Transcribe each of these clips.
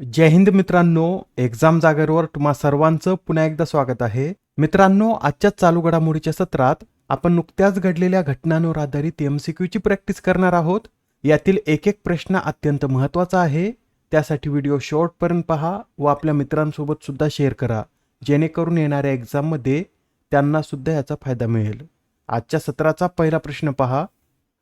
जय हिंद मित्रांनो एक्झाम जागेवर तुम्हा सर्वांचं पुन्हा एकदा स्वागत आहे. मित्रांनो आजच्या चालू घडामोडीच्या सत्रात आपण नुकत्याच घडलेल्या घटनांवर आधारित एमसीक्यूची प्रॅक्टिस करणार आहोत. यातील एक एक प्रश्न अत्यंत महत्त्वाचा आहे. त्यासाठी व्हिडिओ शॉर्टपर्यंत पहा व आपल्या मित्रांसोबत सुद्धा शेअर करा. जेणेकरून येणाऱ्या एक्झाममध्ये त्यांना सुद्धा याचा फायदा मिळेल. आजच्या सत्राचा पहिला प्रश्न पहा.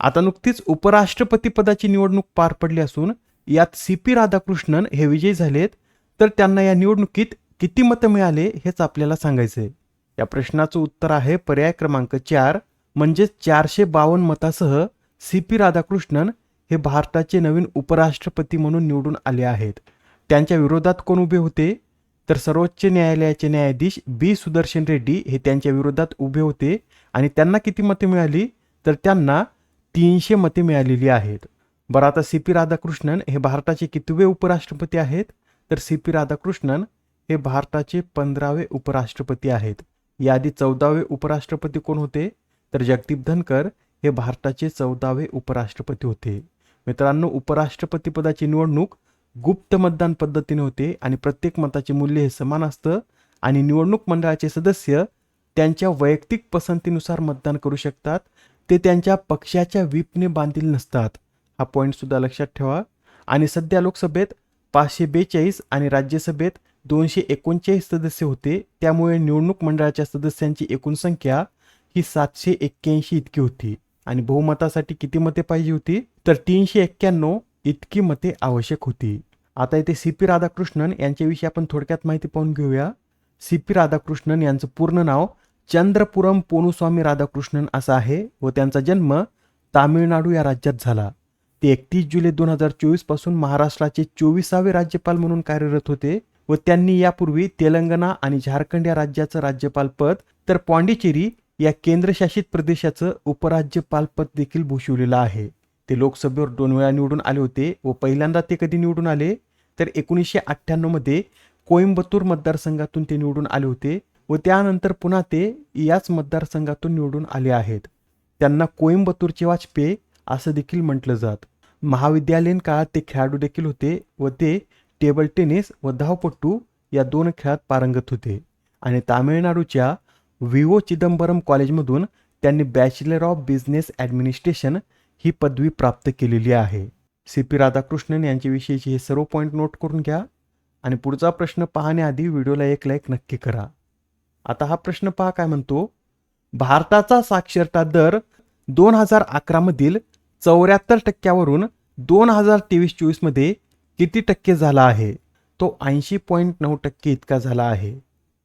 आता नुकतीच उपराष्ट्रपती पदाची निवडणूक पार पडली असून यात सी पी राधाकृष्णन हे विजयी झालेत तर त्यांना या निवडणुकीत किती मतं मिळाले हेच आपल्याला सांगायचंय. या प्रश्नाचं उत्तर आहे पर्याय क्रमांक चार म्हणजेच चारशे बावन्न मतासह सी पी राधाकृष्णन हे भारताचे नवीन उपराष्ट्रपती म्हणून निवडून आले आहेत. त्यांच्या विरोधात कोण उभे होते? तर सर्वोच्च न्यायालयाचे न्यायाधीश बी सुदर्शन रेड्डी हे त्यांच्या विरोधात उभे होते आणि त्यांना किती मते मिळाली? तर त्यांना तीनशे मते मिळालेली आहेत. बरं आता सी पी राधाकृष्णन हे भारताचे कितवे उपराष्ट्रपती आहेत? तर सी पी राधाकृष्णन हे भारताचे पंधरावे उपराष्ट्रपती आहेत. याआधी चौदावे उपराष्ट्रपती कोण होते? तर जगदीप धनकर हे भारताचे चौदावे उपराष्ट्रपती होते. मित्रांनो उपराष्ट्रपती पदाची निवडणूक गुप्त मतदान पद्धतीने होते आणि प्रत्येक मताचे मूल्य हे समान असतं आणि निवडणूक मंडळाचे सदस्य त्यांच्या वैयक्तिक पसंतीनुसार मतदान करू शकतात. ते त्यांच्या पक्षाच्या विपने बांधील नसतात. हा पॉईंटसुद्धा लक्षात ठेवा. आणि सध्या लोकसभेत पाचशे बेचाळीस आणि राज्यसभेत दोनशे एकोणचाळीस सदस्य होते. त्यामुळे निवडणूक मंडळाच्या सदस्यांची एकूण संख्या ही सातशे एक्क्याऐंशी इतकी होती. आणि बहुमतासाठी किती मते पाहिजे होती? तर तीनशे एक्क्याण्णव इतकी मते आवश्यक होती. आता इथे सी पी राधाकृष्णन यांच्याविषयी आपण थोडक्यात माहिती पाहून घेऊया. सी पी राधाकृष्णन यांचं पूर्ण नाव चंद्रपुरम पोनुस्वामी राधाकृष्णन असं आहे व त्यांचा जन्म तामिळनाडू या राज्यात झाला. ते एकतीस जुलै दोन हजार चोवीसपासून महाराष्ट्राचे चोवीसावे राज्यपाल म्हणून कार्यरत होते व त्यांनी यापूर्वी तेलंगणा आणि झारखंड या राज्याचं राज्यपाल पद तर पॉंडिचेरी या केंद्रशासित प्रदेशाचं उपराज्यपाल पद देखील भूषवलेलं आहे. ते लोकसभेवर दोन वेळा निवडून आले होते व पहिल्यांदा ते कधी निवडून आले? तर एकोणीसशे अठ्ठ्याण्णवमध्ये कोइंबतूर मतदारसंघातून ते निवडून आले होते व त्यानंतर पुन्हा ते याच मतदारसंघातून निवडून आले आहेत. त्यांना कोइंबतूरचे वाजपेयी असं देखील म्हटलं जात. महाविद्यालयीन काळात ते खेळाडू देखील होते व ते टेबल टेनिस व धावपट्टू या दोन खेळात पारंगत होते. आणि तामिळनाडूच्या विवो चिदंबरम कॉलेजमधून त्यांनी बॅचलर ऑफ बिझनेस ॲडमिनिस्ट्रेशन ही पदवी प्राप्त केलेली आहे. सी पी राधाकृष्णन यांच्याविषयीचे हे सर्व पॉईंट नोट करून घ्या आणि पुढचा प्रश्न पाहण्याआधी व्हिडिओला एक लाईक नक्की करा. आता हा प्रश्न पहा काय म्हणतो. भारताचा साक्षरता दर दोन हजार अकरामधील चौऱ्याहत्तर टक्क्यावरून दोन हजार तेवीस चोवीसमध्ये किती टक्के झाला आहे? तो ऐंशी पॉईंट नऊ टक्के इतका झाला आहे.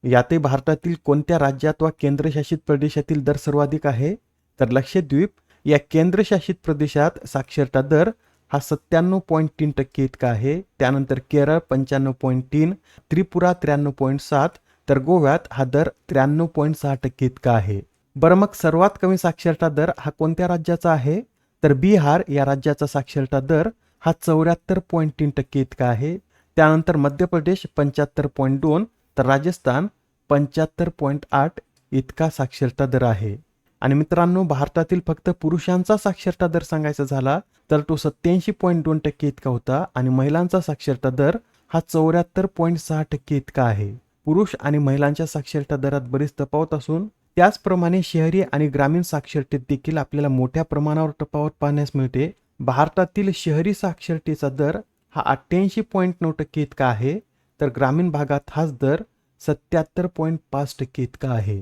यातही भारतातील कोणत्या राज्यात वा केंद्रशासित प्रदेशातील दर सर्वाधिक आहे? तर लक्षद्वीप या केंद्रशासित प्रदेशात साक्षरता दर हा सत्त्याण्णव पॉईंट तीन टक्के इतका आहे. त्यानंतर केरळ पंच्याण्णव पॉईंट तीन त्रिपुरा त्र्याण्णव पॉईंट सात तर गोव्यात हा दर त्र्याण्णव पॉईंट सहा टक्के इतका आहे. बरं मग सर्वात कमी साक्षरता दर हा कोणत्या राज्याचा आहे? तर बिहार या राज्याचा साक्षरता दर हा चौऱ्याहत्तर पॉईंट तीन टक्के इतका आहे. त्यानंतर मध्य प्रदेश पंच्याहत्तर पॉईंट दोन तर राजस्थान पंच्याहत्तर पॉईंट आठ इतका साक्षरता दर आहे. आणि मित्रांनो भारतातील फक्त पुरुषांचा साक्षरता दर सांगायचा झाला तर तो सत्याऐंशी पॉईंट दोन टक्के इतका होता आणि महिलांचा साक्षरता दर हा चौऱ्याहत्तर पॉईंट सहा टक्के इतका आहे. पुरुष आणि महिलांच्या साक्षरता दरात बरीच तफावत असून त्याचप्रमाणे शहरी आणि ग्रामीण साक्षरतेत देखील आपल्याला मोठ्या प्रमाणावर तफावत पाहण्यास मिळते. भारतातील शहरी साक्षरतेचा दर हा अठ्ठ्याऐंशी पॉईंट नऊ टक्के इतका आहे तर ग्रामीण भागात हाच दर सत्याहत्तर पॉईंट पाच टक्के इतका आहे.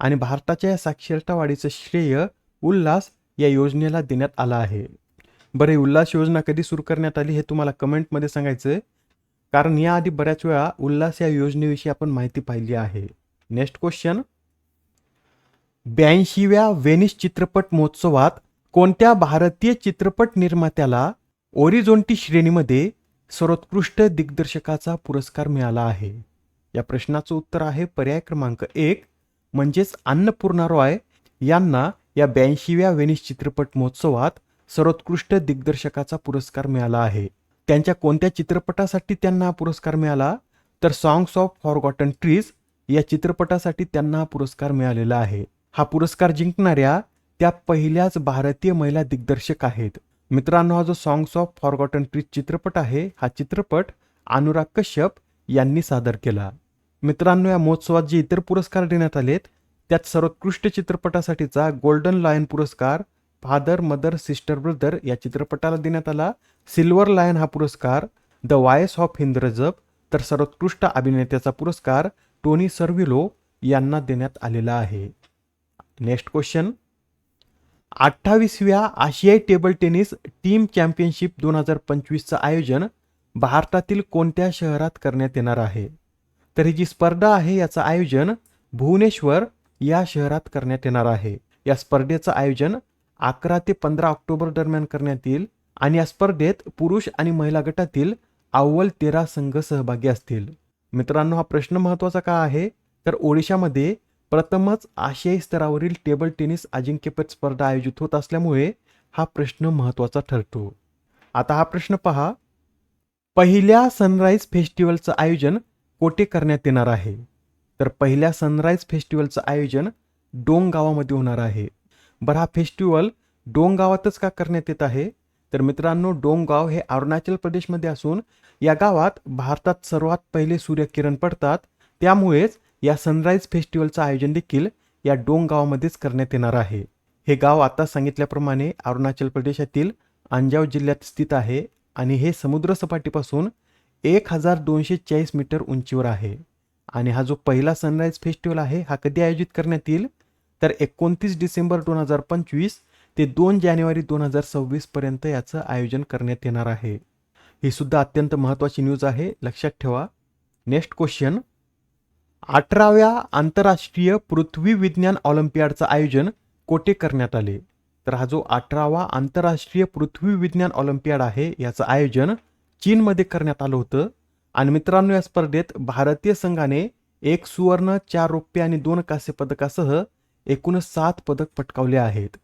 आणि भारताच्या या साक्षरता वाढीचं श्रेय उल्हास या योजनेला देण्यात आलं आहे. बरं उल्हास योजना कधी सुरू करण्यात आली हे तुम्हाला कमेंटमध्ये सांगायचं आहे कारण याआधी बऱ्याच वेळा उल्हास या योजनेविषयी आपण माहिती पाहिली आहे. Next question. ब्याऐंशीव्या व्हेनिस चित्रपट महोत्सवात कोणत्या भारतीय चित्रपट निर्मात्याला ओरिझोंटी श्रेणीमध्ये सर्वोत्कृष्ट दिग्दर्शकाचा पुरस्कार मिळाला आहे? या प्रश्नाचं उत्तर आहे पर्याय क्रमांक एक म्हणजेच अन्नपूर्णा रॉय यांना या ब्याऐंशीव्या व्हेनिस चित्रपट महोत्सवात सर्वोत्कृष्ट दिग्दर्शकाचा पुरस्कार मिळाला आहे. त्यांच्या कोणत्या चित्रपटासाठी त्यांना हा पुरस्कार मिळाला? तर सॉंग्स ऑफ फॉरगॉटन ट्रीज या चित्रपटासाठी त्यांना हा पुरस्कार मिळालेला आहे. हा पुरस्कार जिंकणाऱ्या त्या पहिल्याच भारतीय महिला दिग्दर्शक आहेत. मित्रांनो हा जो सॉंग्स ऑफ फॉरगॉटन ट्रीज चित्रपट आहे हा चित्रपट अनुराग कश्यप यांनी सादर केला. मित्रांनो या महोत्सवात जे इतर पुरस्कार देण्यात आलेत त्यात सर्वोत्कृष्ट चित्रपटासाठीचा गोल्डन लायन पुरस्कार फादर मदर सिस्टर ब्रदर या चित्रपटाला देण्यात आला. सिल्वर लायन हा पुरस्कार the voice of Hind Rajab तर सर्वोत्कृष्ट अभिनेत्याचा पुरस्कार टोनी सर्विलो यांना देण्यात आलेला आहे. नेक्स्ट क्वेश्चन अठ्ठावीसव्या आशियाई टेबल टेनिस टीम चॅम्पियनशिप दोन हजार पंचवीसचं आयोजन भारतातील कोणत्या शहरात करण्यात येणार आहे? तर ही जी स्पर्धा आहे याचं आयोजन भुवनेश्वर या शहरात करण्यात येणार आहे. या स्पर्धेचं आयोजन अकरा ते पंधरा ऑक्टोबर दरम्यान करण्यात येईल आणि या स्पर्धेत पुरुष आणि महिला गटातील अव्वल तेरा संघ सहभागी असतील. मित्रांनो हा प्रश्न महत्त्वाचा का आहे? तर ओडिशामध्ये प्रथमच आशियाई स्तरावरील टेबल टेनिस अजिंक्यपद स्पर्धा आयोजित होत असल्यामुळे हा प्रश्न महत्त्वाचा ठरतो. आता हा प्रश्न पहा. पहिल्या सनराईज फेस्टिवलचं आयोजन कोठे करण्यात येणार आहे? तर पहिल्या सनराईज फेस्टिवलचं आयोजन डोंग गावामध्ये होणार आहे. बरं हा फेस्टिवल डोंग गावातच का करण्यात येत आहे? तर मित्रांनो डोंगगाव हे अरुणाचल प्रदेशमध्ये असून या गावात भारतात सर्वात पहिले सूर्यकिरण पडतात. त्यामुळेच या सनराईज फेस्टिवलचं आयोजन देखील या डोंग गावामध्येच करण्यात येणार आहे. हे गाव आता सांगितल्याप्रमाणे अरुणाचल प्रदेशातील अंजाव जिल्ह्यात स्थित आहे आणि हे समुद्र सपाटीपासून एक हजार दोनशे चाळीस मीटर उंचीवर आहे. आणि हा जो पहिला सनराईज फेस्टिवल आहे हा कधी आयोजित करण्यात येईल? तर एकोणतीस डिसेंबर दोन हजार पंचवीस ते दोन जानेवारी दोन हजार सव्वीस पर्यंत याचं आयोजन करण्यात येणार आहे. ही सुद्धा अत्यंत महत्त्वाची न्यूज आहे. लक्षात ठेवा. Next question. अठराव्या आंतरराष्ट्रीय पृथ्वी विज्ञान ऑलिम्पियाडचं आयोजन कोठे करण्यात आले? तर हा जो अठरावा आंतरराष्ट्रीय पृथ्वी विज्ञान ऑलिम्पियाड आहे याचं आयोजन चीनमध्ये करण्यात आलं होतं. आणि मित्रांनो या स्पर्धेत भारतीय संघाने एक सुवर्ण चार रौप्य आणि दोन कांस्य पदकासह एकूण सात पदक पटकावले आहेत.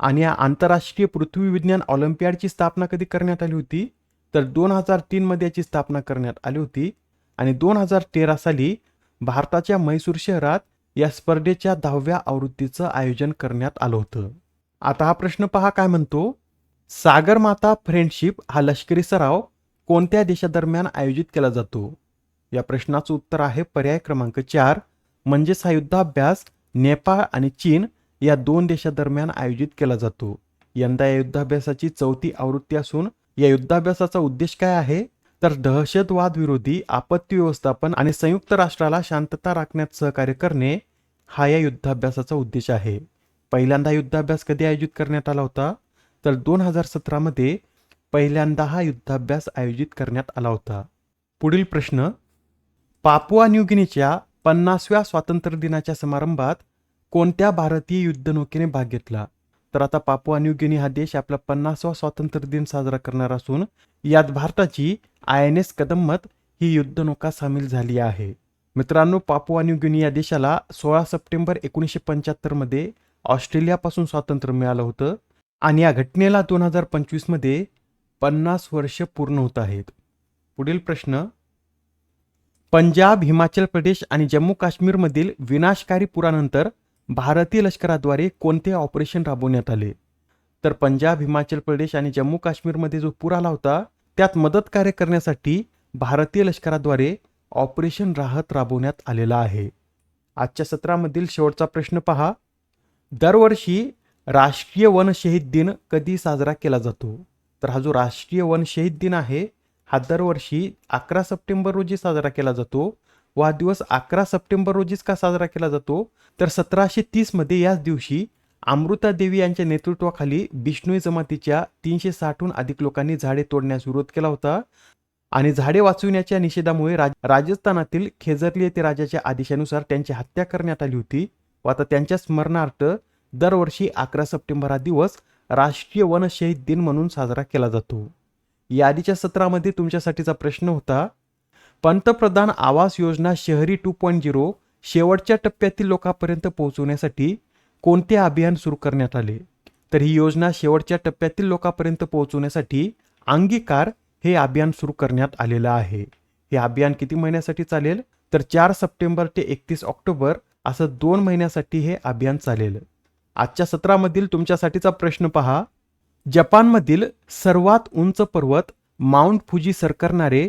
आणि या आंतरराष्ट्रीय पृथ्वी विज्ञान ऑलिम्पियाडची स्थापना कधी करण्यात आली होती? तर दोन हजार तीनमध्ये याची स्थापना करण्यात आली होती. आणि दोन हजार तेरा साली भारताच्या म्हैसूर शहरात या स्पर्धेच्या दहाव्या आवृत्तीचं आयोजन करण्यात आलं होतं. आता हा प्रश्न पहा काय म्हणतो? सागरमाता फ्रेंडशिप हा लष्करी सराव कोणत्या देशादरम्यान आयोजित केला जातो? या प्रश्नाचं उत्तर आहे पर्याय क्रमांक चार म्हणजेच हा युद्धाभ्यास नेपाळ आणि चीन या दोन देशादरम्यान आयोजित केला जातो. यंदा या युद्धाभ्यासाची चौथी आवृत्ती असून या युद्धाभ्यासाचा उद्देश काय आहे? तर दहशतवाद विरोधी आपत्ती व्यवस्थापन आणि संयुक्त राष्ट्राला शांतता राखण्यात सहकार्य करणे हा या युद्धाभ्यासाचा उद्देश आहे. पहिल्यांदा युद्धाभ्यास कधी आयोजित करण्यात आला होता? तर दोन हजार सतरामध्ये पहिल्यांदा हा युद्धाभ्यास आयोजित करण्यात आला होता. पुढील प्रश्न पापुआ न्यूगिनीच्या पन्नासव्या स्वातंत्र्य दिनाच्या समारंभात कोणत्या भारतीय युद्धनौकेने भाग घेतला? तर आता पापुआ न्यूगिनी हा देश आपला पन्नासवा स्वातंत्र्य दिन साजरा करणार असून यात भारताची आय एन एस कदम्मत ही युद्धनौका सामील झाली आहे. मित्रांनो पापुआ न्यूगिनी या देशाला सोळा सप्टेंबर एकोणीसशे पंच्याहत्तरमध्ये ऑस्ट्रेलियापासून स्वातंत्र्य मिळालं होतं आणि या घटनेला दोन हजार पंचवीसमध्ये पन्नास वर्ष पूर्ण होत आहेत. पुढील प्रश्न पंजाब हिमाचल प्रदेश आणि जम्मू काश्मीरमधील विनाशकारी पुरानंतर भारतीय लष्कराद्वारे कोणते ऑपरेशन राबवण्यात आले? तर पंजाब हिमाचल प्रदेश आणि जम्मू काश्मीरमध्ये जो पूर आला होता त्यात मदत कार्य करण्यासाठी भारतीय लष्कराद्वारे ऑपरेशन राहत राबवण्यात आलेला आहे. आजच्या सत्रामधील शेवटचा प्रश्न पहा. दरवर्षी राष्ट्रीय वन शहीद दिन कधी साजरा केला जातो? तर हा जो राष्ट्रीय वन शहीद दिन आहे हा दरवर्षी अकरा सप्टेंबर रोजी साजरा केला जातो. व हा दिवस अकरा सप्टेंबर रोजीच का साजरा केला जातो? तर सतराशे तीसमध्ये याच दिवशी अमृता देवी यांच्या नेतृत्वाखाली बिष्णोई जमातीच्या तीनशे साठहून अधिक लोकांनी झाडे तोडण्यास विरोध केला होता. आणि झाडे वाचविण्याच्या निषेधामुळे राज राजस्थानातील खेजरली येथे राजाच्या आदेशानुसार त्यांची हत्या करण्यात आली होती व आता त्यांच्या स्मरणार्थ दरवर्षी अकरा सप्टेंबर हा दिवस राष्ट्रीय वनशहीद दिन म्हणून साजरा केला जातो. यादीच्या सत्रामध्ये तुमच्यासाठीचा प्रश्न होता पंतप्रधान आवास योजना शहरी टू पॉईंट झिरो शेवटच्या टप्प्यातील लोकांपर्यंत पोहोचवण्यासाठी कोणते अभियान सुरू करण्यात आले? तर ही योजना शेवटच्या टप्प्यातील लोकांपर्यंत पोहोचवण्यासाठी अंगीकार हे अभियान सुरू करण्यात आलेलं आहे. हे अभियान किती महिन्यासाठी चालेल? तर चार सप्टेंबर ते एकतीस ऑक्टोबर असं दोन महिन्यासाठी हे अभियान चालेल. आजच्या सत्रामधील तुमच्यासाठीचा प्रश्न पहा. जपानमधील सर्वात उंच पर्वत माउंट फुजी सर करणारे